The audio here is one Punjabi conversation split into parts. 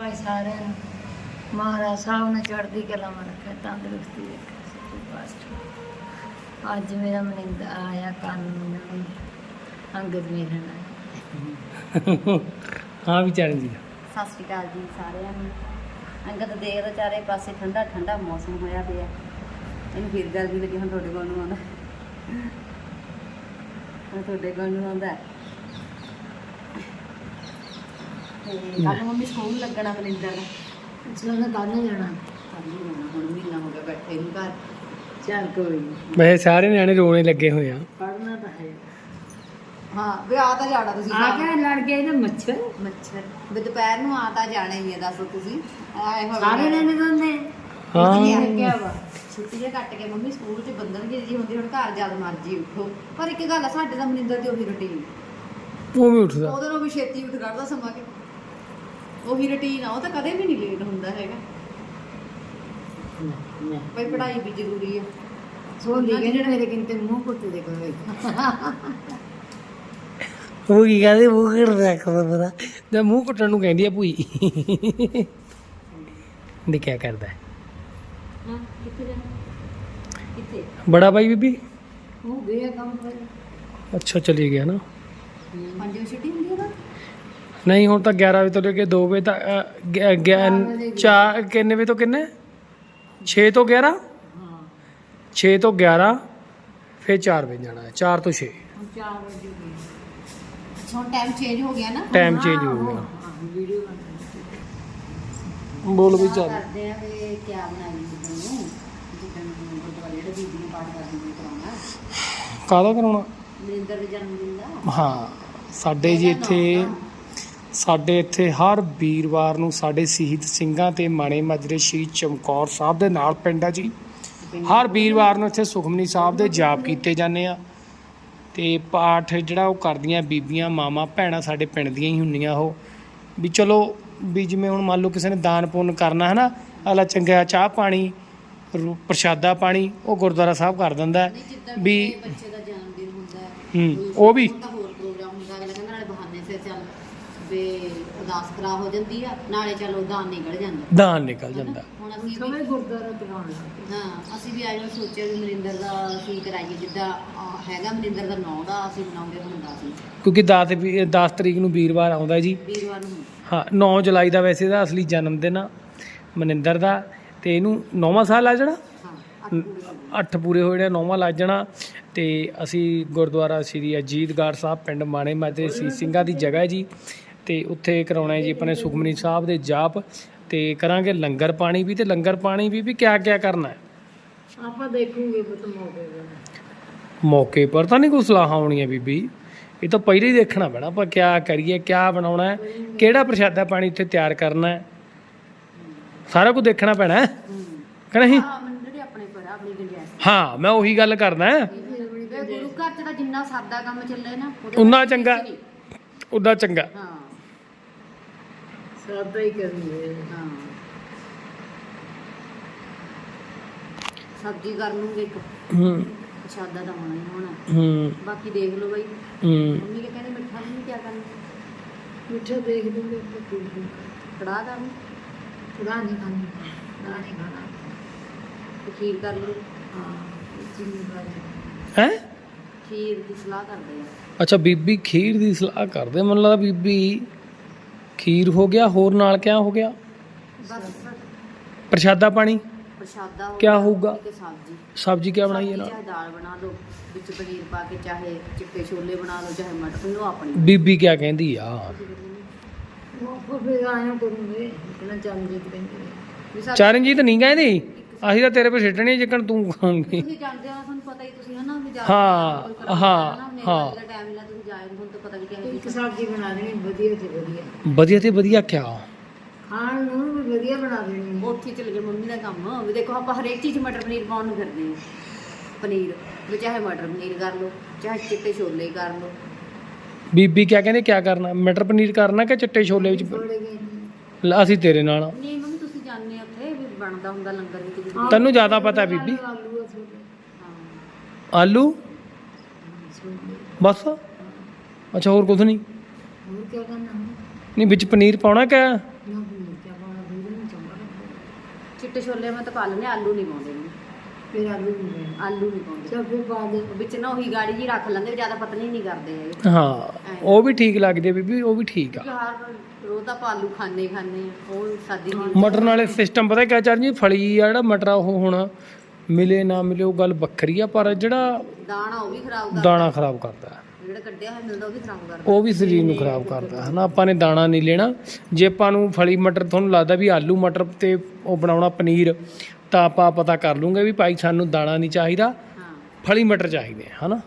ਭਾਈ ਸਾਰਿਆਂ ਨੂੰ ਮਹਾਰਾਜ ਸਾਹਿਬ ਨੇ ਚੜ੍ਹਦੀ ਕਲਾ ਮਾ ਰੱਖਿਆ ਤੰਦਰੁਸਤੀ ਅੱਜ ਮੇਰਾ ਮਨਿੰਦਾ ਆਇਆ ਕੰਨ ਨੂੰ ਅੰਗਦ ਆਇਆ ਹਾਂ ਵੀ ਚਰਨਜੀਤ ਸਤਿ ਸ਼੍ਰੀ ਅਕਾਲ ਜੀ ਸਾਰਿਆਂ ਨੂੰ। ਅੰਗਦ ਦੇਖ ਚਾਰੇ ਪਾਸੇ ਠੰਡਾ ਠੰਡਾ ਮੌਸਮ ਹੋਇਆ ਪਿਆ। ਇਹਨੂੰ ਫਿਰ ਗਰਮੀ ਲੱਗੀ ਹੁਣ ਤੁਹਾਡੇ ਕੋਲ ਨੂੰ ਆਉਂਦਾ। ਤੁਹਾਡੇ ਕੋਲ ਨੂੰ ਆਉਂਦਾ ਤੇ ਕੱਲ ਮੰਮੀ ਸਕੂਲ ਲੱਗਣਾ ਬਲਿੰਦਰ ਦਾ। ਚਲੋ ਕੱਲ ਨੂੰ ਜਾਣਾ? ਕੱਲ ਨੂੰ ਜਾਣਾ, ਹੁਣ ਮਹੀਨਾ ਹੋ ਗਿਆ ਬੈਠੇ ਨੂੰ ਘਰ। ਚੱਲ ਕੋਈ ਨੀ। ਵੈਸੇ ਸਾਰੇ ਨਿਆਣੇ ਰੋਣੇ ਲੱਗੇ ਹੋਏ ਆ। ਪੜ੍ਹਨਾ ਤਾਂ ਹੈ। ਹਾਂ ਵੀ ਆ ਤਾਂ ਜਾਣਾ ਤੁਸੀਂ ਆ ਕੇ ਲੜ ਗਏ ਨਾ ਮੱਛਰ। ਮੱਛਰ। ਵੀ ਦੁਪਹਿਰ ਨੂੰ ਆ ਤਾਂ ਜਾਣਾ ਹੀ ਹੈ ਦੱਸੋ ਤੁਸੀਂ। ਆਏ ਹੋਏ ਸਾਰੇ ਨੇ। ਨਿਕਲਦੇ ਹਾਂ। ਕਿਆ ਵਾ। ਛੁੱਟੀਆਂ ਕੱਟ ਕੇ ਮੰਮੀ ਸਕੂਲ 'ਚ ਬੰਦਨ ਜੀ ਜੀ ਹੁੰਦੀ ਹੁਣ ਘਰ ਜਦ ਮਰਜ਼ੀ ਉੱਠੋ। ਪਰ ਇੱਕ ਗੱਲ ਆ ਸਾਡੇ ਦਾ ਮਨਿੰਦਰ ਦੀ ਉਹੀ ਰੁਟੀਨ ਉਹ ਵੀ ਉੱਠਦਾ। ਉਹਦੇ ਨੂੰ ਵੀ ਛੇਤੀ ਉੱਠ ਕੱਢਦਾ ਸਮਾਂ ਕੇ ਉਹੀ ਰੁਟੀਨ ਆ ਉਹ ਤਾਂ ਕਦੇ ਵੀ ਨਹੀਂ ਲੇਟ ਹੁੰਦਾ ਹੈਗਾ। ਭਾਈ ਪੜ੍ਹਾਈ ਵੀ ਜ਼ਰੂਰੀ ਆ। ਸੋ ਲਿਖੇ ਨੇ ਮੇਰੇ ਕਿੰਤੇ ਮੂੰਹ ਕੁੱਟ ਦੇ ਕੋਈ ਉਹ ਕੀ ਕਹਿੰਦੇ ਮੂੰਹ ਖਬਰ ਪਤਾ ਤੇ ਮੂੰਹ ਕੁੱਟਣ ਨੂੰ ਕਹਿੰਦੀ ਆ ਭੂਈ। ਦੇ ਕੀ ਕਰਦਾ ਹੈ? ਕਿੱਥੇ ਜਾਣਾ? ਕਿੱਥੇ? ਬੜਾ ਬਾਈ ਬੀਬੀ? ਉਹ ਗਿਆ ਕੰਮ ਕਰ ਅੱਛਾ ਚਲੀ ਗਿਆ ਨਾ। ਪੰਜ ਛੁੱਟੀ? ਨਹੀਂ ਹੁਣ ਤਾਂ 11 ਵਜੇ ਤੋਂ ਲੈ ਕੇ 2 ਵਜੇ ਤੱਕ ਅ, ਗਿਆ- ਗਿਆ- ਚਾਰ ਕਿੰਨੇ ਵਜੇ ਤੋਂ ਕਿੰਨੇ? 6 ਤੋਂ 11 ਹਾਂ। 6 ਤੋਂ 11 ਫਿਰ 4 ਵਜੇ ਜਾਣਾ ਹੈ 4 ਤੋਂ 6 ਹੁਣ 4 ਵਜੇ ਹੁਣ ਟਾਈਮ ਚੇਂਜ ਹੋ ਗਿਆ ਨਾ? ਟਾਈਮ ਚੇਂਜ ਹੋ ਗਿਆ। ਵੀਡੀਓ ਬੋਲ ਵੀ ਚੱਲ। ਕਰਦੇ ਆ ਵੀ ਕਿਆ ਬਣਾਈ ਜਿੱਦਣ ਨੂੰ ਗੁਰਦੁਆਰੇ ਜਿਹੜੇ ਬੀਬੀ ਨੇ ਪਾਠ ਕਰਦੀ ਨੇ ਕਰਾਉਣਾ। ਕਾਹਦਾ ਕਰਾਉਣਾ? ਮਨਿੰਦਰ ਦੇ ਜਨਮ ਦਿਨ ਦਾ। ਹਾਂ ਸਾਡੇ ਜੀ ਇੱਥੇ ਸਾਡੇ ਇੱਥੇ ਹਰ ਵੀਰਵਾਰ ਨੂੰ ਸਾਡੇ ਸ਼ਹੀਦ ਸਿੰਘਾਂ ਤੇ ਮਾਣੇ ਮਾਜਰੇ ਸ਼ਹੀਦ ਚਮਕੌਰ ਸਾਹਿਬ ਦੇ ਨਾਲ ਪਿੰਡ ਆ ਜੀ। ਹਰ ਵੀਰਵਾਰ ਨੂੰ ਇੱਥੇ ਸੁਖਮਨੀ ਸਾਹਿਬ ਦੇ ਜਾਪ ਕੀਤੇ ਜਾਂਦੇ ਆ। ਤੇ ਪਾਠ ਜਿਹੜਾ ਉਹ ਕਰਦੀਆਂ ਬੀਬੀਆਂ ਮਾਮਾ ਭੈਣਾਂ ਸਾਡੇ ਪਿੰਡ ਦੀਆਂ ਹੀ ਹੁੰਦੀਆਂ ਉਹ। ਵੀ ਚਲੋ ਵੀ ਜਿਵੇਂ ਹੁਣ ਮੰਨ ਲਓ ਕਿਸੇ ਨੇ ਦਾਨ ਪੁੰਨ ਕਰਨਾ ਹੈ ਨਾ ਅਗਲਾ ਚੰਗਾ ਚਾਹ ਪਾਣੀ ਪ੍ਰਸ਼ਾਦਾ ਪਾਣੀ ਉਹ ਗੁਰਦੁਆਰਾ ਸਾਹਿਬ ਕਰ ਦਿੰਦਾ। ਵੀ ਬੱਚੇ ਦਾ ਜਨਮ ਦਿਨ ਹੁੰਦਾ ਉਹ ਵੀ ਤਾਂ ਹੋਰ ਪ੍ਰੋਗਰਾਮ ਹੁੰਦਾ ਅਗਲਾ ਕਹਿੰਦਾ ਨਾਲੇ ਬਹਾਨੇ ਸਿਰ ਚੱਲ ਵੀ ਉਦਾਸ ਕਰਾ ਹੋ ਜਾਂਦੀ ਆ ਨਾਲੇ ਚਲੋ ਦਾਨ ਨਿਕਲ ਜਾਂਦਾ। ਦਾਨ ਨਿਕਲ ਜਾਂਦਾ। ਹੁਣ ਅਸੀਂ ਵੀ ਸਮੇਂ ਗੁਰਦੁਆਰਾ ਤਰਾਉਣ ਲੱਗ ਹਾਂ ਅਸੀਂ ਵੀ ਆਇਓ ਸੋਚਿਆ ਵੀ ਮਨਿੰਦਰ ਦਾ ਅਸੀਂ ਕਰਾਈਏ ਜਿੱਦਾਂ ਅਹ, ਹੈਗਾ ਮਨਿੰਦਰ ਦਾ ਨਾਂ ਦਾ ਅਸੀਂ ਬਣਾਉਂਦੇ ਹੁੰਦਾ ਸੀ। ਕਿਉਂਕਿ 10 ਵੀ 10 ਤਰੀਕ ਨੂੰ ਵੀਰਵਾਰ ਆਉਂਦਾ ਜੀ। ਵੀਰਵਾਰ ਨੂੰ। ਹਾਂ 9 ਜੁਲਾਈ ਦਾ ਵੈਸੇ ਦਾ ਅਸਲੀ ਜਨਮ ਦਿਨ ਆ ਮਨਿੰਦਰ ਦਾ ਤੇ ਇਹਨੂੰ 9ਵਾਂ ਸਾਲ ਆ ਜਾਣਾ? ਹਾਂ ਅੱਠ ਪੂਰੇ 8 ਪੂਰੇ ਹੋਏ ਨੇ 9ਵਾਂ ਲੱਗ ਜਾਣਾ। ਤੇ ਅਸੀਂ ਗੁਰਦੁਆਰਾ ਸ੍ਰੀ ਅਜੀਤਗੜ੍ਹ ਸਾਹਿਬ ਪਿੰਡ ਮਾਣੇ ਮਾਤੇ ਸੀ ਸਿੰਘਾਂ ਦੀ ਜਗ੍ਹਾ ਹੈ ਜੀ। ਤੇ ਉੱਥੇ ਕਰਾਉਣਾ ਹੈ ਜੀ ਆਪਣੇ ਸੁਖਮਨੀ ਸਾਹਿਬ ਦੇ ਜਾਪ ਤੇ ਕਰਾਂਗੇ ਲੰਗਰ ਪਾਣੀ ਵੀ ਤੇ ਲੰਗਰ ਪਾਣੀ ਵੀ ਵੀ ਕਿਆ ਕਿਆ ਕਰਨਾ ਹੈ? ਆਪਾਂ ਦੇਖੂਗੇ ਬਤ ਮੌਕੇ ਦਾ ਮੌਕੇ ਪਰ ਤਾਂ ਨਹੀਂ ਕੋਈ ਸਲਾਹਾਂ ਆਉਣੀਆਂ ਬੀਬੀ। ਇਹ ਤਾਂ ਪਹਿਲਾਂ ਹੀ ਦੇਖਣਾ ਪੈਣਾ ਆਪਾਂ ਕਿਆ ਕਰੀਏ ਕਿਆ ਬਣਾਉਣਾ ਹੈ ਕਿਹੜਾ ਪ੍ਰਸ਼ਾਦਾ ਪਾਣੀ ਉੱਥੇ ਤਿਆਰ ਕਰਨਾ ਹੈ। ਸਾਰਾ ਕੁਝ ਦੇਖਣਾ ਪੈਣਾ ਹੈ ਕਿ ਨਹੀਂ? ਹਾਂ ਹਾਂ ਮੈਂ ਉਹੀ ਗੱਲ ਕਰਦਾ ਹੈ। ਗੁਰੂ ਘਰ ਚ ਤਾਂ ਜਿੰਨਾ ਸਾਦਾ ਕੰਮ ਚੱਲੇ ਨਾ ਉਹਦੇ ਨਾਲ ਚੰਗਾ। ਨਹੀਂ। ਉਦਾਂ ਚੰਗਾ। ਹਾਂ। ਸਾਦਾ ਹੀ ਕਰਨੀ ਹਾਂ। ਸਬਜ਼ੀ ਕਰ ਲੂੰਗੇ ਇੱਕ। ਹੂੰ। ਪ੍ਰਸ਼ਾਦਾ ਤਾਂ ਹੋਣਾ ਹੀ ਹੋਣਾ। ਹੂੰ। ਬਾਕੀ ਦੇਖ ਲਓ ਬਾਈ। ਹੂੰ। ਮੰਮੀ ਕੇ ਕਹਿੰਦੇ ਮਿੱਠਾ ਵੀ ਕੀ ਕਰਨਾ। ਮਿੱਠਾ ਦੇਖ ਲੂਗੇ ਆਪਾਂ ਕੀ ਕੀ ਕੜਾਹ ਕਰ ਲੂੰ ਖੁਦਾ ਨਹੀਂ ਖਾਣੀ ਨਾ ਨਹੀਂ ਖਾਣਾ। ਖੀਰ ਕਰ ਲੂੰ ਹਾਂ ਚੀਨੀ ਬਾਰੇ ਹੈ? ਖੀਰ ਦੀ ਸਲਾਹ ਕਰਦੇ ਆ। ਅੱਛਾ ਬੀਬੀ ਖੀਰ ਦੀ ਸਲਾਹ ਕਰਦੇ ਮੈਨੂੰ ਲੱਗਦਾ ਬੀਬੀ ਖੀਰ ਹੋ ਗਿਆ ਹੋਰ ਨਾਲ ਕਿਆ ਹੋ ਗਿਆ? ਬਸ ਪ੍ਰਸ਼ਾਦਾ ਪਾਣੀ? ਪ੍ਰਸ਼ਾਦਾ ਹੋ ਕਿਆ ਹੋਊਗਾ? ਤੇ ਸਬਜ਼ੀ। ਸਬਜ਼ੀ ਕਿਆ ਬਣਾਈਏ ਸਬਜ਼ੀ ਨਾਲ? ਚਾਹੇ ਦਾਲ ਬਣਾ ਲਓ ਵਿੱਚ ਪਨੀਰ ਪਾ ਕੇ ਚਾਹੇ ਚਿੱਟੇ ਛੋਲੇ ਬਣਾ ਲਓ ਚਾਹੇ ਮਟਰ ਲਓ ਆਪਣੀ। ਬੀਬੀ ਕਿਆ ਕਹਿੰਦੀ ਆ? ਉਹ ਫਿਰ ਆਇਆ ਕਰੂੰਗੇ ਕਹਿੰਦੇ ਵੀ ਸਬਜ਼ੀ- ਚਰਨਜੀਤ ਨਹੀਂ ਕਹਿੰਦੀ ਅਸੀਂ ਤਾਂ ਤੇਰੇ ਪੇ ਛੱਡਣੀ ਜਿੱਕਣ ਤੂੰ ਖਾਂਗੀ ਤੁਸੀਂ ਜਾਣਦੇ ਹੋ ਤੁਹਾਨੂੰ ਪਤਾ ਹੀ ਤੁਸੀਂ ਹਨਾ ਵੀ ਜਾ ਹਾਂ, ਹਾਂ, ਹਾਂ। ਟਾਈਮ ਨਾਲ ਤੁਸੀਂ ਜਾਏ ਹੁਣ ਤਾਂ ਪਤਾ ਵੀ ਕਿਹੋ ਇੱਕ ਜਿਹੀ ਸਬਜ਼ੀ ਬਣਾ ਦੇਣੀ ਵਧੀਆ ਤੇ ਵਧੀਆ। ਵਧੀਆ ਤੇ ਵਧੀਆ ਕਿਆ ਖਾਣ ਨੂੰ ਵੀ ਵਧੀਆ ਬਣਾ ਦੇਣੀ। ਉੱਥੇ ਚਲੇ ਗਏ ਮੰਮੀ ਦਾ ਕੰਮ ਵੀ ਦੇਖੋ ਆਪਾਂ ਹਰੇਕ ਚੀਜ਼ ਮਟਰ ਪਨੀਰ ਪਾਉਣ ਨੂੰ ਫਿਰਦੇ ਹਾਂ। ਪਨੀਰ ਵੀ ਚਾਹੇ ਮਟਰ ਪਨੀਰ ਕਰ ਲਓ ਚਾਹੇ ਚਿੱਟੇ ਛੋਲੇ ਕਰ ਲਓ। ਬੀਬੀ ਕਿਆ ਕਹਿੰਦੇ ਕਿਆ ਕਰਨਾ? ਮਟਰ ਪਨੀਰ ਕਰਨਾ ਕਿ ਚਿੱਟੇ ਛੋਲੇ ਵਿੱਚ ਅਸੀਂ ਤੇਰੇ ਨਾਲ। ਨਹੀਂ ਮੰਮੀ ਤੁਸੀਂ ਜਾਣਦੇ ਹੋ ਉੱਥੇ ਵੀ ਬਣਦਾ ਹੁੰਦਾ ਲੰਗਰ ਵਿੱਚ ਵੀ ਤੈਨੂੰ ਜ਼ਿਆਦਾ ਪਤਾ ਬੀਬੀ? ਆਲੂ ਆ ਆਲੂ ਛੋਲੇ ਬਸ। ਅੱਛਾ ਹੋਰ ਕੁਝ ਨਹੀਂ? ਹੋਰ ਕੀ ਕਰਨਾ ਨਹੀਂ ਵਿੱਚ ਪਨੀਰ ਪਾਉਣਾ ਕਿ ਨਾ ਚਿੱਟੇ ਛੋਲੇ ਮੈਂ ਤਾਂ ਪਾ ਲੈਂਦੇ ਆਲੂ ਨਹੀਂ ਪਾਉਂਦੇ। ਫਿਰ ਆਲੂ ਨਹੀਂ ਲੈਣੇ ਆਲੂ ਨਹੀਂ ਪਾਉਂਦੇ। ਚਲ ਫਿਰ ਪਾ ਦੇ। ਵਿੱਚ ਨਾ ਉਹੀ ਗਾੜੀ ਜੀ ਰੱਖ ਲੈਂਦੇ ਜ਼ਿਆਦਾ ਪਤਲੀ ਨਹੀਂ ਕਰਦੇ ਹੈਗੇ। ਹਾਂ ਉਹ ਵੀ ਠੀਕ ਲੱਗਦੀ ਆ ਬੀਬੀ ਉਹ ਵੀ ਠੀਕ ਆ। ਹਰ ਰੋਜ਼ ਤਾਂ ਆਪਾਂ ਆਲੂ ਖਾਣੇ ਖਾਣੇ ਆ ਉਹ ਸਾਦੀ ਨਹੀਂ ਮਟਰ ਨਾਲੇ ਸਿਸਟਮ ਪਤਾ ਕਿਆ ਚੱਲ ਜੀ ਫਲੀ ਆ ਜਿਹੜਾ ਮਟਰ ਆ ਉਹ ਹੁਣ ਮਿਲੇ ਨਾ ਮਿਲੇ ਉਹ ਗੱਲ ਵੱਖਰੀ ਆ ਪਰ ਜਿਹੜਾ ਦਾਣਾ ਉਹ ਵੀ ਖਰਾਬ ਕਰਦਾ। ਦਾਣਾ ਖਰਾਬ ਕਰਦਾ। ਹੈ। ਜਿਹੜਾ ਕੱਢਿਆ ਹੋਇਆ ਮਿਲਦਾ ਉਹ ਵੀ ਖਰਾਬ ਕਰਦਾ। ਉਹ ਵੀ ਸਰੀਰ ਨੂੰ ਖਰਾਬ ਕਰਦਾ। ਹੈ ਨਾ ਆਪਾਂ ਨੇ ਦਾਣਾ ਨਹੀਂ ਲੈਣਾ। ਜੇ ਆਪਾਂ ਨੂੰ ਫਲੀ ਮਟਰ ਤੁਹਾਨੂੰ ਲੱਗਦਾ ਵੀ ਆਲੂ ਮਟਰ ਤੇ ਉਹ ਬਣਾਉਣਾ ਪਨੀਰ ਤਾਂ ਆਪਾਂ ਪਤਾ ਕਰ ਲੂਗੇ ਵੀ ਭਾਈ ਸਾਨੂੰ ਦਾਣਾ ਨਹੀਂ ਚਾਹੀਦਾ। ਹਾਂ। ਫਲੀ ਮਟਰ ਚਾਹੀਦੇ ਆ ਹਨਾ?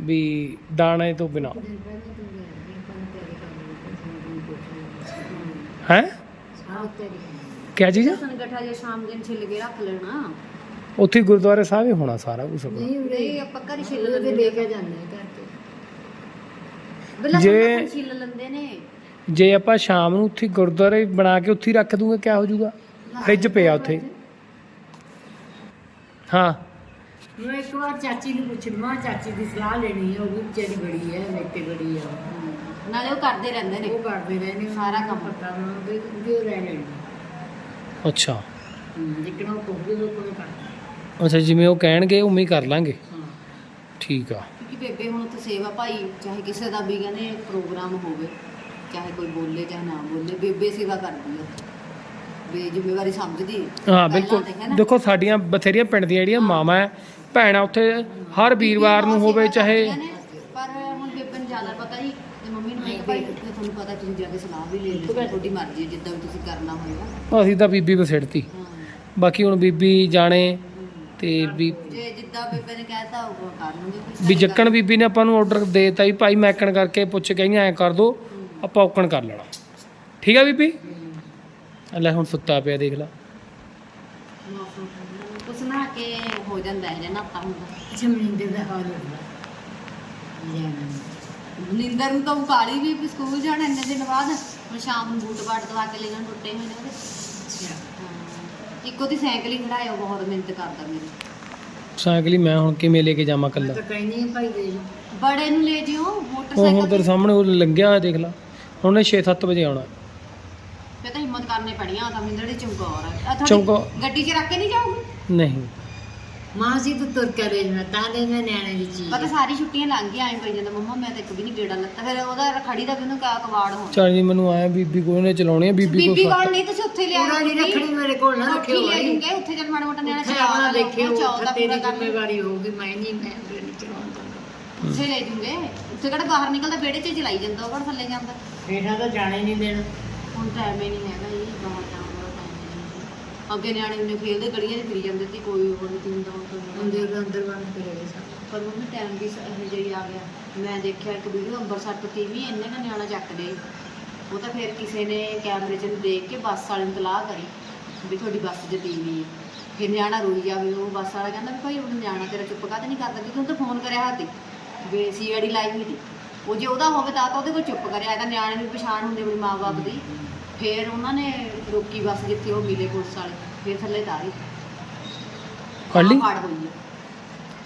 ਵੀ ਦਾਣੇ ਤੋਂ ਬਿਨਾ। ਤੇਰੀ ਕਿਆ ਚੀਜ਼ ਲਸਣ ਗੱਠਾ ਜੇ ਸ਼ਾਮ ਦਿਨ ਛਿੱਲ ਕੇ ਰੱਖ ਲੈਣਾ। ਉੱਥੇ ਗੁਰਦੁਆਰੇ ਸਾਹਿਬ ਹੀ ਹੋਣਾ ਸਾਰਾ ਕੁਝ ਨਹੀਂ ਨਹੀਂ ਆਪਾਂ ਘਰ ਹੀ ਛਿੱਲ ਲੈ ਕੇ ਜਾਂਦੇ ਆ ਘਰ ਤੇ। ਬਿਲਾ ਜੇ- ਛਿੱਲ ਲੈਂਦੇ ਨੇ। ਜੇ ਆਪਾਂ ਸ਼ਾਮ ਨੂੰ ਉੱਥੇ ਗੁਰਦੁਆਰੇ ਬਣਾ ਕੇ ਉੱਥੇ ਹੀ ਰੱਖ ਦੂਗੇ ਕਿਆ ਹੋ ਜਾਊਗਾ? ਫ੍ਰਿਜ ਪਿਆ ਉੱਥੇ। ਹਾਂ। ਮੈਂ ਇੱਕ ਵਾਰ ਚਾਚੀ ਨੂੰ ਪੁੱਛਣਾ ਚਾਚੀ ਦੀ ਸਲਾਹ ਲੈਣੀ ਹੈ ਉਹ ਵੀ ਵਿਚਾਰੀ ਬੜੀ ਹੈ ਮੇਤੇ ਬੜੀ ਆ। ਨਾਲੇ ਉਹ ਕਰਦੇ ਰਹਿੰਦੇ ਨੇ। ਉਹ ਕਰਦੇ ਰਹੇ ਨੇ ਸਾਰਾ ਕੰਮ। ਪਤਾ ਨਾ ਵੀ ਵੀ ਉਹ ਰਹਿ ਲੈਣੀ ਅੱਛਾ। ਜਿੱਕਣਾ ਉਹ ਕੋਹਦੇ ਲੋਕ ਕੋਈ ਕਰਦਾ ਅੱਛਾ ਜਿਵੇਂ ਉਹ ਕਹਿਣਗੇ ਉਵੇਂ ਹੀ ਕਰ ਲਾਂਗੇ। ਹਾਂ। ਠੀਕ ਆ। ਕਿਉਂਕਿ ਬੇਬੇ ਹੁਣ ਉੱਥੇ ਸੇਵਾ ਭਾਈ ਚਾਹੇ ਕਿਸੇ ਦਾ ਵੀ ਕਹਿੰਦੇ ਪ੍ਰੋਗਰਾਮ ਹੋਵੇ ਚਾਹੇ ਕੋਈ ਬੋਲੇ ਚਾਹੇ ਨਾ ਬੋਲੇ ਬੇਬੇ ਸੇਵਾ ਕਰਦੀ ਹੈ ਬੇ ਜ਼ਿੰਮੇਵਾਰੀ ਸਮਝਦੀ ਹੈ ਹਾਂ ਪਹਿਲਾਂ ਬਿਲਕੁਲ। ਤੇ ਹੈ ਨਾ। ਦੇਖੋ ਸਾਡੀਆਂ ਬਥੇਰੀਆਂ ਪਿੰਡ ਦੀਆਂ ਜਿਹੜੀਆਂ ਮਾਵਾਂ ਹੈ ਭੈਣਾਂ ਉੱਥੇ ਹਰ ਵੀਰਵਾਰ ਨੂੰ ਹੋਵੇ ਚਾਹੇ ਕਰਦੀਆਂ ਨੇ, ਪਰ ਹੁਣ ਬੇਬੇ ਨੂੰ ਜ਼ਿਆਦਾ ਪਤਾ ਨੂੰ ਭਾਈ ਉੱਥੇ ਤੁਹਾਨੂੰ ਪਤਾ ਤੁਸੀਂ ਜਾ ਕੇ ਸਲਾਹ ਵੀ ਲੈ ਲਿਓ ਤੁਹਾਡੀ ਮਰਜ਼ੀ ਹੈ ਜਿੱਦਾਂ ਵੀ ਤੁਸੀਂ ਕਰਨਾ ਹੋਏਗਾ। ਅਸੀਂ ਤਾਂ ਬੀਬੀ ਬਸੜਤੀ ਹਾਂ। ਬਾਕੀ ਹੁਣ ਬੀਬੀ ਜਾਣੇ ਤੇ ਵੀ ਜੇ ਜਿੱਦਾਂ ਬੇਬੇ ਨੇ ਕਹਿਤਾ ਉਹ ਕਰ ਲੂੰਗੇ ਵੀ ਜੱਕਣ ਬੀਬੀ ਨੇ ਆਪਾਂ ਨੂੰ ਆਰਡਰ ਦੇਤਾ ਹੀ ਭਾਈ ਮੈਕਣ ਕਰਕੇ ਪੁੱਛ ਕੇ ਐਂ ਕਰ ਦੋ ਆਪਾਂ ਔਕਣ ਕਰ ਲੈਣਾ। ਠੀਕ ਆ ਬੀਬੀ? ਲੈ ਹੁਣ ਸੁੱਤਾ ਪਿਆ ਦੇਖ ਲੈ। ਕੁਛ ਨਾ ਕੇ ਹੋ ਜਾਂਦਾ ਹੈ ਨਾ ਤਾਂ ਹੁੰਦਾ। ਜ਼ਮੀਨ ਦਾ। ਹਾਲ ਹੁੰਦਾ ਨਿੰਦਰ ਨੂੰ ਤਾਂ ਉਹ ਕਾਲੀ ਵੀ ਵੀ ਸਕੂਲ ਜਾਣਾ ਇੰਨੇ ਦਿਨ ਬਾਅਦ ਹੁਣ ਸ਼ਾਮ ਨੂੰ ਬੂਟ ਬਾਟ ਦਵਾ ਕੇ ਲੈ ਜਾਣ ਟੁੱਟੇ ਹੋਏ ਨੇ ਉਹਦੇ। ਹਾਂ। ਇੱਕ ਉਹਦੀ ਸਾਈਕਲ ਹੀ ਖੜਾਇਆ ਉਹ ਬਹੁਤ ਮਿਹਨਤ ਕਰਦਾ ਮੇਰੀ। ਸਾਈਕਲ ਹੀ ਮੈਂ ਹੁਣ ਕਿਵੇਂ ਲੈ ਕੇ ਜਾਵਾਂ ਕੱਲਾ ਤਾਂ ਕਹਿੰਦੀ ਹਾਂ ਭਾਈ ਦੇ ਬੜੇ ਨੂੰ ਲੈ ਜਿਓ ਉਹ ਹੁਣ ਮੋਟਰਸਾਈਕਲ ਤੇਰੇ ਸਾਹਮਣੇ ਉਹ ਲੰਘਿਆ ਹੋਇਆ ਦੇਖ ਲੈ। ਹੁਣ 6-7 ਵਜੇ ਆਉਣਾ। ਤੇ ਤਾਂ ਹਿੰਮਤ ਕਰਨੀ ਪੜੀ ਆ ਤਾਂ ਮਿੰਦਰ ਦੀ ਚਮਕੌਰ ਆ। ਆਹ ਤੁਹਾਡੀ ਚਮਕੌਰ। ਗੱਡੀ 'ਚ ਰੱਖ ਕੇ ਨਹੀਂ ਜਾਊਗੀ ਨਹੀਂ। ਮਾਂ ਸੀ ਤੂੰ ਤੁਰ ਕੇ ਲੈ ਜਾਣਾ ਤਾਂ ਦੇ ਮੈਂ ਨਿਆਣੇ ਦੀ ਚੀਜ਼। ਪਤਾ ਸਾਰੀ ਛੁੱਟੀਆਂ ਲੰਘ ਗਈਆਂ ਐਂ ਪਈ ਜਾਂਦਾ ਮੰਮਾ ਮੈਂ ਤਾਂ ਇੱਕ ਵੀ ਨਹੀਂ ਗੇੜਾ ਲੱਤਾ। ਫਿਰ ਉਹਦਾ ਖੜੀ ਦਾ ਉਹਨੂੰ ਕਾ ਕਵਾੜ ਹੋਣਾ। ਚੱਲ ਜੀ ਮੈਨੂੰ ਆਇਆ ਬੀਬੀ ਕੋਈ ਨੇ ਚਲਾਉਣੀ ਆ ਬੀਬੀ ਬੀਬੀ ਕੋਲ ਕੋਲ ਨਹੀਂ ਤੁਸੀਂ ਉੱਥੇ ਲਿਆ ਪੂਰਾ ਨਹੀਂ ਰੱਖਣੀ ਮੇਰੇ ਕੋਲ ਨਾ ਰੱਖਿਓ ਰੱਖਿਓ ਲੈ ਭਾਈ ਜੂਗੇ ਉੱਥੇ ਜਦ ਮਾੜਾ ਮੋਟਾ ਨਿਆਣਾ ਉੱਥੇ ਚਲਾ ਆਪਣਾ ਦੇਖਿਓ ਚੌਦਾ ਤੇਰੀ ਜ਼ਿੰਮੇਵਾਰੀ ਹੋਊਗੀ ਮੈਂ ਨਹੀਂ ਮੈਂ ਫਿਰ ਨਹੀਂ ਚਲਾਉਂਦਾ ਉੱਥੇ ਲੈ ਜੂਗੇ। ਉੱਥੇ ਕਿਹੜਾ ਬਾਹਰ ਨਿਕਲਦਾ ਵਿਹੜੇ 'ਚ ਹੀ ਚਲਾਈ ਜਾਂਦਾ ਉਹ ਕਿਹੜਾ ਥੱਲੇ ਜਾਂਦਾ। ਫੇਰਾ ਤਾਂ ਜਾਣੇ ਨਹੀਂ ਦੇਣਾ। ਹੁਣ ਟਾਈਮ ਹੀ ਨਹੀਂ ਹੈਗਾ ਦਾ ਟਾਈਮ ਅੱਗੇ ਨਿਆਣੇ ਉਹਨੇ ਖੇਲਦੇ ਗਲੀਆਂ 'ਚ ਫਿਰੀ ਜਾਂਦੇ ਸੀ ਕੋਈ ਹੋਰ ਨਹੀਂ ਹੁੰਦਾ ਤਾਂ ਨਿਆਣੇ। ਅੰਦਰ ਦਾ ਅੰਦਰ ਬੰਦ ਕਰੇ ਸਭ ਪਰ ਮੰਮੀ ਟਾਈਮ ਵੀ ਇਹੋ ਜਿਹਾ ਆ ਗਿਆ। ਮੈਂ ਦੇਖਿਆ ਇੱਕ ਵੀਡੀਓ ਅੰਬਰਸਰ ਤੋਂ ਟੀਵੀ ਇੰਨੇ ਨਾ ਨਿਆਣਾ ਚੱਕਦੇ ਉਹ ਤਾਂ ਫਿਰ ਕਿਸੇ ਨੇ ਕੈਮਰੇ 'ਚ ਦੇਖ ਕੇ ਬੱਸ ਵਾਲੇ ਨੂੰ ਤਲਾਹ ਕਰੀ ਵੀ ਤੁਹਾਡੀ ਬੱਸ 'ਚ ਟੀਵੀ ਹੈ। ਫਿਰ ਨਿਆਣਾ ਰੋਈ ਜਾਵੇ ਉਹ ਬੱਸ ਵਾਲਾ ਕਹਿੰਦਾ ਵੀ ਭਾਈ ਉਹ ਨਿਆਣਾ ਤੇਰਾ ਚੁੱਪ ਕਾਹਤੇ ਨਹੀਂ ਕਰਦਾ? ਕਿਉਂਕਿ ਉਹ ਤਾਂ ਫੋਨ ਕਰਿਆ ਹਾਤੀ ਵੀ ਸੀਆਈਡੀ ਲਾਈ ਹੋਈ ਸੀ। ਉਹ ਜੇ ਉਹਦਾ ਹੋਵੇ ਤਾਂ ਤਾਂ ਉਹਦੇ ਕੋਲ ਚੁੱਪ ਕਰਿਆ। ਇਹ ਤਾਂ ਨਿਆਣੇ ਨੂੰ ਪਛਾਣ ਹੁੰਦੀ ਆਪਣੀ ਮਾਂ-ਬਾਪ ਦੀ। ਫਿਰ ਉਹਨਾਂ ਨੇ ਰੋਕੀ ਬੱਸ ਜਿੱਥੇ ਉਹ ਮਿਲੇ ਪੁਲਿਸ ਵਾਲੇ ਫਿਰ ਥੱਲੇ ਤਾਰੀ। ਫੜ ਲਈ? ਫੜ ਹੋਈ ਹੈ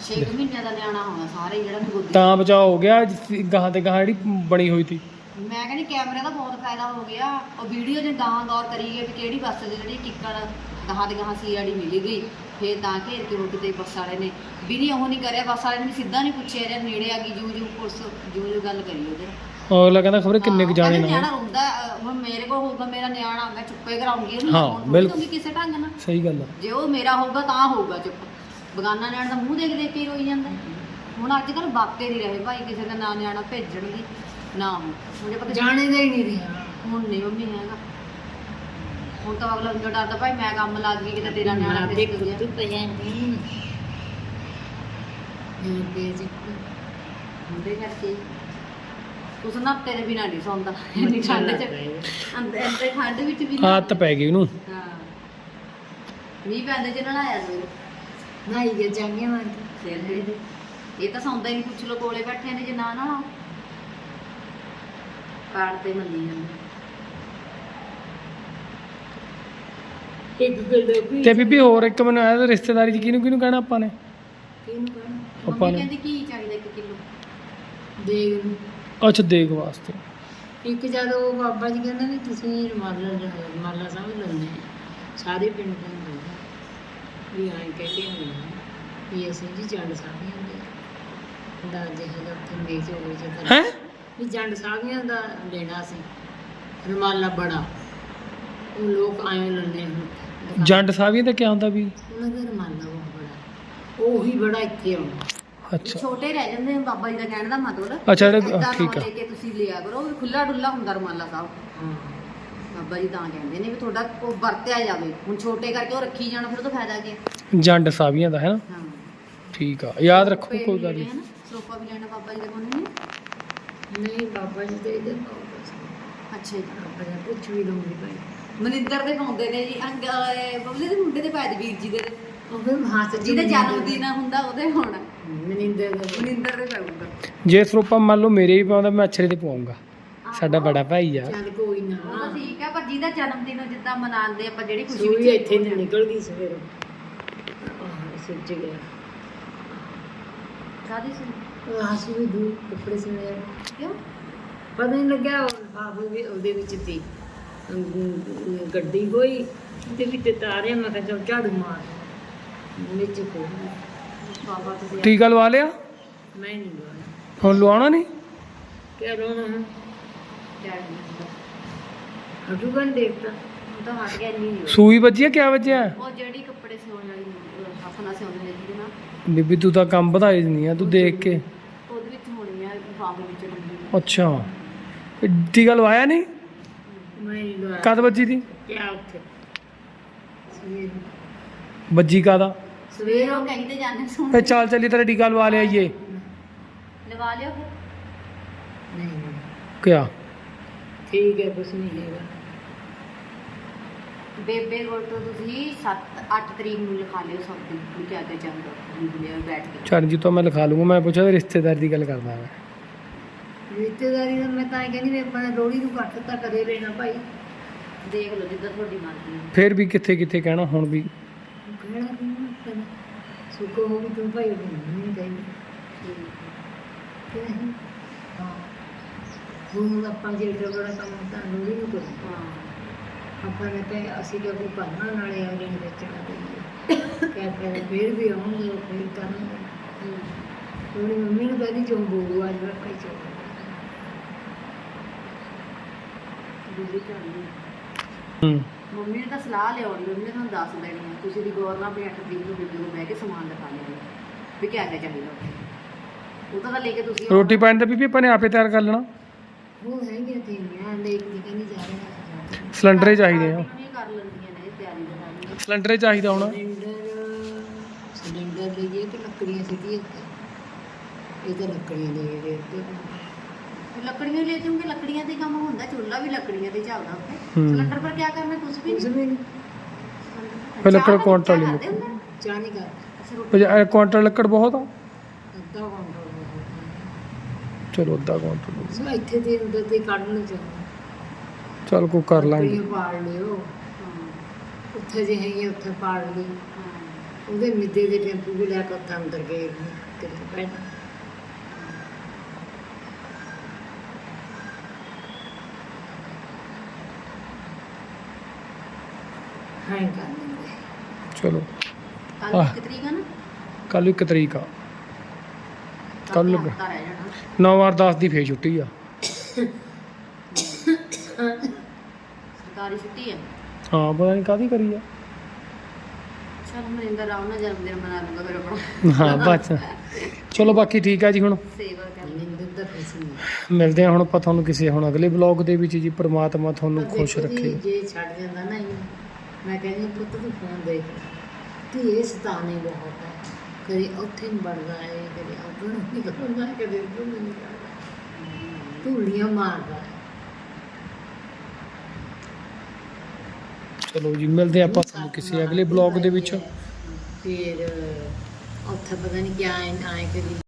6 ਮਹੀਨਿਆਂ ਦਾ ਨਿਆਣਾ ਹੋਣਾ ਸਾਰੇ ਜਿਹੜਾ ਨੂੰ ਗੋਦੀ ਤਾਂ ਬਚਾਅ ਹੋ ਗਿਆ ਜਿਸ- ਗਾਹਾਂ ਤੇ ਗਾਹਾਂ ਜਿਹੜੀ ਬਣੀ ਹੋਈ ਸੀ। ਮੈਂ ਕਹਿੰਦੀ ਕੈਮਰੇ ਦਾ ਬਹੁਤ ਫਾਇਦਾ ਹੋ ਗਿਆ। ਉਹ ਵੀਡੀਓ ਜੇ ਗਾਂ ਗੌਰ ਕਰੀ ਗਏ ਵੀ ਕਿਹੜੀ ਬੱਸ 'ਚ ਜਿਹੜੀ ਕਿੱਕਣ ਗਾਹਾਂ ਦੇ ਗਾਹਾਂ ਸੀਆਰਡੀ ਮਿਲੀ ਗਈ ਫੇਰ ਤਾਂ ਘੇਰ ਕੇ ਰੋਕ ਤੇ ਬੱਸ ਵਾਲੇ ਨੇ। ਵੀ ਨਹੀਂ ਉਹ ਨਹੀਂ ਕਰਿਆ ਬੱਸ ਵਾਲੇ ਨੇ ਵੀ ਸਿੱਧਾ ਨਹੀਂ ਪੁੱਛਿਆ ਜਾਂ ਨੇੜੇ ਆ ਗਈ ਜੂ ਜੂ ਪੁਲਿਸ ਜੂ ਜੂ ਗੱਲ ਕਰੀ ਉਹਦੇ ਨਾਲ। ਅਗਲਾ ਕਹਿੰਦਾ ਖਬਰ ਕਿੰਨੇ ਕੁ ਜਾਣੇ ਨਾ। ਨਿਆਣਾ ਹੁਣ ਮੇਰੇ ਕੋਲ ਹੋਊਗਾ ਮੇਰਾ ਨਿਆਣਾ ਮੈਂ ਚੁੱਪੇ ਕਰਾਉਂਗੀ ਉਹਨੂੰ ਹਾਂ, ਬਿਲਕੁਲ। ਕਿਸੇ ਢੰਗ ਨਾਲ। ਸਹੀ ਗੱਲ ਆ। ਜੇ ਉਹ ਮੇਰਾ ਹੋਊਗਾ ਤਾਂ ਹੋਊਗਾ ਚੁੱਪ। ਬਗਾਨਾ ਨਿਆਣਾ ਦਾ ਮੂੰਹ ਦੇਖ ਦੇਖ ਕੇ ਹੀ ਰੋਈ ਜਾਂਦਾ। ਹੁਣ ਅੱਜ ਕੱਲ ਬਾਪੇ ਨਹੀਂ ਰਹੇ ਭਾਈ ਕਿਸੇ ਦਾ ਨਾਂ ਨਿਆਣਾ ਭੇਜਣਗੇ ਨਾ ਹੋ ਮੁਝੇ ਪਤਾ ਜਾਣੇ ਦਾ ਹੀ ਨਹੀਂ ਰਿਹਾ ਹੁਣ ਨਹੀਂ ਮੰਮੀ ਹੈਗਾ। ਹੁਣ ਤਾਂ ਅਗਲਾ ਅੰਦਰ ਡਰਦਾ ਭਾਈ ਮੈਂ ਕੰਮ ਲੱਗ ਗਈ ਕਿਤੇ ਤੇਰਾ ਨਿਆਣਾ ਤੇ ਭੇਜ ਗਿਆ। ਤੂੰ ਪਿਆ ਨਹੀਂ ਇਹ ਬੇਜ ਹੁੰਦੇ ਕਰਕੇ ਉਸ ਨਾ ਤੇਰੇ ਬਿਨਾ ਨਹੀਂ ਸੌਂਦਾ। ਇੰਨੀ ਠੰਡ ਚ। ਅੰਦਰ ਅੰਦਰ ਠੰਡ ਵਿੱਚ ਵੀ ਨਾ- ਆਦਤ ਪੈ ਗਈ ਉਹਨੂੰ। ਹਾਂ। ਮੀਂਹ ਪੈਂਦੇ ਚ ਨਲਾਇਆ ਸਵੇਰੇ। ਨਹੀਂ ਗਿਆ ਜਾਂਗੇ ਮਾਰ ਸਿਰ ਦੇ ਦੇ। ਇਹ ਤਾਂ ਸੌਂਦਾ ਹੀ ਨਹੀਂ ਪੁੱਛ ਲੋ ਕੋਲੇ ਬੈਠੇ ਨੇ ਜੇ ਨਾ ਨਾ ਕਾਰਡ ਤੇ ਮੰਨੀ ਜਾਂਦੇ। ਇੱਕ ਗੱਲ ਵੀ ਤੇ ਬੀਬੀ ਹੋਰ ਇੱਕ ਮੈਨੂੰ ਆਇਆ ਰਿਸ਼ਤੇਦਾਰੀ ਚ ਕਿਹਨੂੰ ਕਿਹਨੂੰ ਕਹਿਣਾ ਆਪਾਂ ਨੇ? ਕਿਹਨੂੰ ਕਹਿਣਾ? ਆਪਾਂ ਮੰਮੀ ਨੇ। ਕਹਿੰਦੀ ਕੀ ਚਾਹੀਦਾ 1 ਕਿਲੋ? ਦੇਖ ਨੂੰ ਅੱਛਾ ਦੇਖ ਵਾਸਤੇ। ਇੱਕ ਜਦ ਉਹ ਬਾਬਾ ਜੀ ਕਹਿੰਦੇ ਵੀ ਤੁਸੀਂ ਰਮਾਲਾ ਲੈਂਦੇ ਆ। ਸਾਰੇ ਪਿੰਡ ਦੇ ਹੁੰਦੇ। ਵੀ ਆਂ ਕਹਿੰਦੇ ਹੁੰਦੇ ਵੀ ਅਸੀਂ ਜੀ ਜੰਡ ਸਾਹਮਣੇ ਹੁੰਦੇ ਦਾ ਜਿਹੜਾ ਉੱਥੇ ਮੇਜ਼ ਹੋਵੇ ਜਦੋਂ ਹੈ? ਵੀ ਜੰਡ ਸਾਹਮਣੇ ਦਾ ਲੈਣਾ ਸੀ। ਰੁਮਾਲਾ ਬੜਾ। ਉਹ ਲੋਕ ਆਏ ਲੰਨੇ ਹੁਣ। ਜੰਡ ਸਾਹਿਬੀਆਂ ਦਾ ਕੀ ਹੁੰਦਾ ਵੀ? ਉਹਨਾਂ ਦਾ ਰੁਮਾਲਾ ਬਹੁਤ ਬੜਾ। ਉਹੀ ਬੜਾ ਇੱਥੇ ਆਉਣਾ ਅੱਛਾ। ਛੋਟੇ ਰਹਿ ਜਾਂਦੇ ਨੇ ਬਾਬਾ ਜੀ ਦਾ ਕਹਿਣ ਦਾ ਮਤਲਬ। ਅੱਛਾ, ਜਿਹੜਾ- ਏਦਾਂ ਠੀਕ ਆ। ਲੈ ਕੇ ਤੁਸੀਂ ਲਿਆ ਕਰੋ ਖੁੱਲਾ ਡੁੱਲਾ ਹੁੰਦਾ ਰੁਮਾਲਾ ਸਾਹਿਬ। ਹਾਂ। ਬਾਬਾ ਜੀ ਤਾਂ ਕਹਿੰਦੇ ਨੇ ਵੀ ਤੁਹਾਡਾ ਉਹ ਵਰਤਿਆ ਜਾਵੇ। ਹੁਣ ਛੋਟੇ ਕਰਕੇ ਉਹ ਰੱਖੀ ਜਾਣਾ ਫਿਰ ਉਹਦਾ ਫਾਇਦਾ ਕੀ ਹੈ? ਜੰਡ ਸਾਹਿਬੀਆਂ ਦਾ ਹੈ ਨਾ ਹਾਂ। ਠੀਕ ਆ ਯਾਦ ਰੱਖੋ ਪੇੜ ਕੋਈ ਵੀ ਗੱਲ ਲੈਣੇ ਨਹੀਂ। ਆ ਨਾ, ਸਰੋਪਾ ਵੀ ਲੈਣਾ ਬਾਬਾ ਜੀ ਦੇ ਕੋਲ ਨਹੀਂ? ਨਹੀਂ ਬਾਬਾ ਜੀ ਦੇ ਇਹਦੇ ਬਾਬਾ ਜੀ ਅੱਛਾ ਜੀ। ਬਾਬਾ ਜੀ ਪੁੱਛ ਵੀ ਲਊਂਗੀ ਭਾਈ। ਮਨਿੰਦਰ ਦੇ ਪਾਉਂਦੇ ਨੇ ਜੀ ਅੰਗ ਅਹ ਬਬਲੇ ਦੇ ਮੁੰਡੇ ਦੇ ਪੈਦ ਵੀਰ ਜੀ ਦੇ। ਉਹ ਫਿਰ ਹੱਥ ਜਿਹਦਾ ਜਨਮ ਦਿਨ ਹੁੰਦਾ ਉਹਦੇ ਹੋਣਾ। ਮਨਿੰਦਰ ਦਾ ਮਨਿੰਦਰ ਦੇ ਪਾਉਂਦਾ ਜੇ ਸਰੂਪਾ ਮੰਨ ਲਓ ਮੇਰੇ ਵੀ ਪਾਉਂਦਾ ਮੈਂ ਅਛਰੇ ਤੇ ਪਾਉਂਗਾ। ਸਾਡਾ ਬੜਾ ਭਾਈ ਆ। ਚੱਲ ਕੋਈ ਨਾ। ਉਹ ਤਾਂ ਠੀਕ ਹੈ ਪਰ ਜਿਹਦਾ ਜਨਮ ਦਿਨ ਜਿੱਦਾਂ ਮਨਾਉਂਦੇ ਆਪਾਂ ਜਿਹੜੀ ਖੁਸ਼ੀ ਸੂਈ ਵਿੱਚ ਇੱਥੇ ਨੂੰ ਨਿਕਲ ਗਈ ਸਵੇਰੋਂ ਆਹ ਸੁੱਜ ਗਿਆ। ਕਾਦੀ ਸੀ ਆਹ ਸੂਈ ਦੂ ਕੱਪੜੇ ਸਿਲੇ ਕਿਉਂ? ਪਤਾ ਨਹੀਂ ਲੱਗਿਆ ਉਹ ਬਾਬੂ ਵੀ ਉਹਦੇ ਵਿੱਚ ਤੀ ਅਮ, ਗੱਡੀ ਹੋਈ ਤੇ ਵੀ ਤੇ ਤਾਰੇ ਮੈਂ ਕਿਹਾ ਚੱਲ ਝਾੜੂ ਮਾਰ ਵਿੱਚ ਕੋ ਤੁਸੀਂ ਟੀਕਾ ਲਵਾ ਲਿਆ? ਮੈਂ ਨਹੀਂ ਲਵਾਇਆ ਹੁਣ ਲਵਾਉਣਾ ਨਹੀਂ? ਕਿਆ ਰੋਣਾ ਹੈ ਡੈਡ ਨੇ ਹਟੂ ਗੰ ਦੇਖਤਾ ਉਹ ਤਾਂ ਹਟ ਗਿਆ ਇੰਨੀ ਨਹੀਂ। ਸੂਈ ਵੱਜੀ ਆ ਕਿਆ ਵੱਜਿਆ? ਉਹ ਜਿਹੜੀ ਕੱਪੜੇ ਸਿਉਣ ਵਾਲੀ ਹਫਨਾ ਸਿਉਂਦੇ ਨੇ ਜਿਹਦੇ ਨਾਲ। ਬੀਬੀ ਤੂੰ ਤਾਂ ਕੰਮ ਵਧਾਈ ਦਿੰਦੀ ਆ ਤੂੰ ਦੇਖ ਕੇ। ਉਹਦੇ ਵਿੱਚ ਹੋਣੀ ਆ ਬਾਬੇ ਵਿੱਚ ਲੱਗੀ ਅੱਛਾ। ਇਹ ਟੀਕਾ ਲਵਾਇਆ ਨਹੀਂ? ਮੈਂ ਨਹੀਂ ਲਵਾਇਆ। ਕਦ ਵੱਜੀ ਦੀ ਕਿਆ ਉੱਥੇ? ਸਵੇਰ ਵੱਜੀ ਕਾਦਾ ਸਵੇਰ ਉਹ ਕਹਿੰਦੇ ਜਾਂਦੇ ਸੁਣ ਚੱਲ ਚੱਲੀ ਤੇਰਾ ਟੀਕਾ ਲਵਾ ਲਿਆ ਈਏ ਲਵਾ ਲਿਓ ਨਹੀਂ। ਕਿਆ? ਠੀਕ ਹੈ ਕੁਛ ਨਹੀਂ ਹੈਗਾ। ਬੇਬੇ ਕੋਲ ਤੋਂ ਤੁਸੀਂ 7 8 ਤਰੀਕ ਨੂੰ ਲਿਖਾ ਲਿਓ ਸਭ ਦਿਨ ਨੂੰ ਕਿਆ ਕਿਆ ਚਾਹੁੰਦਾ ਲਿਖ ਬੈਠ ਕੇ। ਚਰਨਜੀਤ ਤੋਂ ਮੈਂ ਲਿਖਾ ਲੂੰਗਾ ਮੈਂ ਪੁੱਛਿਆ ਰਿਸ਼ਤੇਦਾਰ ਦੀ ਗੱਲ ਕਰਦਾ ਮੈਂ। ਰਿਸ਼ਤੇਦਾਰੀ ਦਾ ਮੈਂ ਤਾਂ ਇਹ ਕਹਿੰਦੀ ਵੀ ਆਪਣਾ ਲੋਹੜੀ ਨੂੰ ਘੱਟ ਤਾਂ ਕਰੇ ਲੈਣਾ ਭਾਈ। ਦੇਖ ਲਓ ਜਿੱਦਾਂ ਤੁਹਾਡੀ ਮਰਜ਼ੀ। ਹੈ ਫੇਰ ਵੀ ਕਿੱਥੇ ਕਿੱਥੇ ਕਹਿਣਾ ਹੁਣ ਵੀ। ਕਹਿਣਾ ਕਿ? ਨਾ ਸੁੱਕੋ ਹੋ ਵੀ ਤੂੰ ਭਾਈ ਨਹੀਂ ਕਹਿੰਦੀ ਕਿ ਨਹੀਂ ਹਾਂ ਹੁਣ ਆਪਾਂ ਜੇ ਏਡਾ ਬੜਾ ਕੰਮ ਤਾਂ ਲੋਹੜੀ ਨੂੰ ਕਰੀ। ਹਾਂ। ਆਪਾਂ ਨੇ ਤੇ ਅਸੀਂ ਜੋ ਕੋਈ ਭਾਣਾ ਨਾਲੇ ਆ ਜਿਹੜੇ ਵੇਚਣਾ ਤੇ ਕਹਿ ਫਿਰ ਫਿਰ ਵੀ ਆਉਣਗੇ ਉਹ ਫਿਰ ਕਰਨਗੇ। ਉਹਨੇ ਮੰਮੀ ਨੂੰ ਕਹਿੰਦੀ ਜੋ ਬੋਲੂ ਅੱਜ ਭਾਈ ਚੋ ਦੂਜੀ ਕਰਨੀ ਹੂੰ। ਮੰਮੀ ਨੇ ਤਾਂ ਸਲਾਹ ਲਿਆਉਣੀ ਮੰਮੀ ਨੇ ਤੁਹਾਨੂੰ ਦੱਸ ਦੇਣੀ ਹੈ ਤੁਸੀਂ ਦੀ ਗੌਰ ਨਾਲ ਵੀ 8 ਤਰੀਕ ਨੂੰ ਬੀਬੀ ਨੂੰ ਬਹਿ ਕੇ ਸਮਾਨ ਲਿਖਾ ਲਿਆ ਵੀ ਕਿਆ ਕਿਆ ਚਾਹੀਦਾ। ਉਹ ਤਾਂ ਲੈ ਕੇ ਤੁਸੀਂ ਰੋਟੀ ਪਾਣੀ ਦਾ ਬੀਬੀ ਆਪਾਂ ਨੇ ਆਪੇ ਤਿਆਰ ਕਰ ਲੈਣਾ। ਉਹ ਹੈਗੇ ਤੇ ਮੈਂ ਦੇਖ ਦੀ ਕਹਿੰਦੀ ਜਾ ਰਿਹਾ ਸਿਲੰਡਰ ਹੀ ਚਾਹੀਦੇ ਆ। ਕਰ ਲੈਂਦੀਆਂ ਨੇ ਇਹ ਤਿਆਰੀ ਦੇ ਸਾਰੀਆਂ ਸਿਲੰਡਰ ਹੀ ਚਾਹੀਦਾ ਹੁਣ। ਸਿਲੰਡਰ ਸਿਲੰਡਰ ਲਈਏ ਕਿ ਲੱਕੜੀਆਂ ਸਿੱਧੀਆਂ ਇਹ ਤਾਂ ਲੱਕੜੀਆਂ ਦੇ ਦੇ ਤੇ। ਲੱਕੜੀਆਂ ਲੈ ਜਾਓਗੇ ਲੱਕੜੀਆਂ ਹੀ ਕੰਮ ਹੁੰਦਾ ਚੁੱਲ੍ਹਾ ਵੀ ਲੱਕੜੀਆਂ ਹੀ ਚੱਲਦਾ ਉੱਥੇ। ਹੂੰ। ਸਿਲੰਡਰ ਪਰ ਕੀ ਕਰਨਾ ਕੁਝ ਵੀ? ਨਹੀਂ ਫਿਰ ਲੱਕੜ ਕੁਆਂਟਲ ਹੀ ਮੁੱਕ ਨਹੀਂ ਕਰ ਪੰਜਾਹ ਕੁਆਂਟਲ ਲੱਕੜ ਬਹੁਤ ਆ। ਅੱਧਾ ਘੰਟਾ ਚਲੋ ਅੱਧਾ ਕੁਆਂਟਲ ਸੋ ਇੱਥੇ ਦੇ ਅੰਦਰ ਤੇ ਕੱਢ ਨੂੰ ਚਾਹੀਦਾ ਚਲ ਕੋ ਕਰ ਲਾਂਗੇ। ਪਾੜ ਲਿਓ। ਉੱਥੇ ਜੇ ਹੈਗੀ ਉੱਥੇ ਪਾੜ ਲਈ। ਉਹਦੇ ਮਿੱਦੇ ਦੇ ਟੈਂਪੂ ਵੀ ਲੈ ਕੇ ਉੱਥੇ ਅੰਦਰ ਗਏ। ਕਿਤੇ ਬੈਠ। ਹਾਂ ਕਰ ਲੈਂਦੇ ਚਲੋ। ਕੱਲ ਆਹ। ਇੱਕ ਤਰੀਕ ਨਾ? ਕੱਲ ਇੱਕ ਤਰੀਕ ਆ। ਕੱਲ੍ਹ ਨੂੰ। ਹਫ਼ਤਾ ਰਹਿ ਜਾਣਾ। 9 ਵਾਰ 10 ਦੀ ਫੇਰ ਛੁੱਟੀ ਆ। ਸਰਕਾਰੀ ਛੁੱਟੀ ਹੈ ਹਾਂ ਪਤਾ ਨਹੀਂ ਕਾਦੀ ਕਰੀ ਆ। ਚਲ ਮਨਿੰਦਰ ਰਾਮ ਨਾਲ ਜਨਮ ਦਿਨ ਮਨਾ ਲੂੰਗਾ ਫਿਰ ਆਪਣਾ। ਹਾਂ ਬਸ। ਚਲੋ ਬਾਕੀ ਠੀਕ ਆ ਜੀ ਹੁਣ। ਸੇਵਾ ਨਿੰਦਰ ਮਿਲਦੇ ਆ ਹੁਣ ਆਪਾਂ ਤੁਹਾਨੂੰ ਕਿਸੇ ਹੁਣ ਅਗਲੇ ਬਲੌਗ ਦੇ ਵਿੱਚ ਜੀ ਪ੍ਰਮਾਤਮਾ ਤੁਹਾਨੂੰ ਖੁਸ਼ ਰੱਖੇ। ਜੇ ਛੱਡ ਜਾਂਦਾ ਨਾ ਇਹਨੂੰ ਮੈਂ ਕਹਿੰਦੀ ਪੁੱਤ ਤੂੰ ਫੋਨ ਦੇਖ। ਤੇ ਇਹ ਸਤਾਨੇ ਬਹੁਤ ਹੈ। ਕਦੇ ਉੱਥੇ ਨੂੰ ਵੜਦਾ ਹੈ ਕਦੇ ਉੱਧਰ ਨੂੰ ਨਿਕਲਦਾ ਹੈ ਕਦੇ ਉੱਧਰ ਨੂੰ ਨਿਕਲਦਾ ਧੂੜੀਆਂ ਮਾਰਦਾ ਹੈ ਚਲੋ ਜੀ ਮਿਲਦੇ ਆਪਾਂ ਤੁਹਾਨੂੰ ਕਿਸੇ ਅਗਲੇ ਬਲੌਗ ਦੇ ਵਿੱਚ। ਫਿਰ ਉੱਥੇ ਪਤਾ ਨਹੀਂ ਕਿਆ ਆਏ ਕਰੀ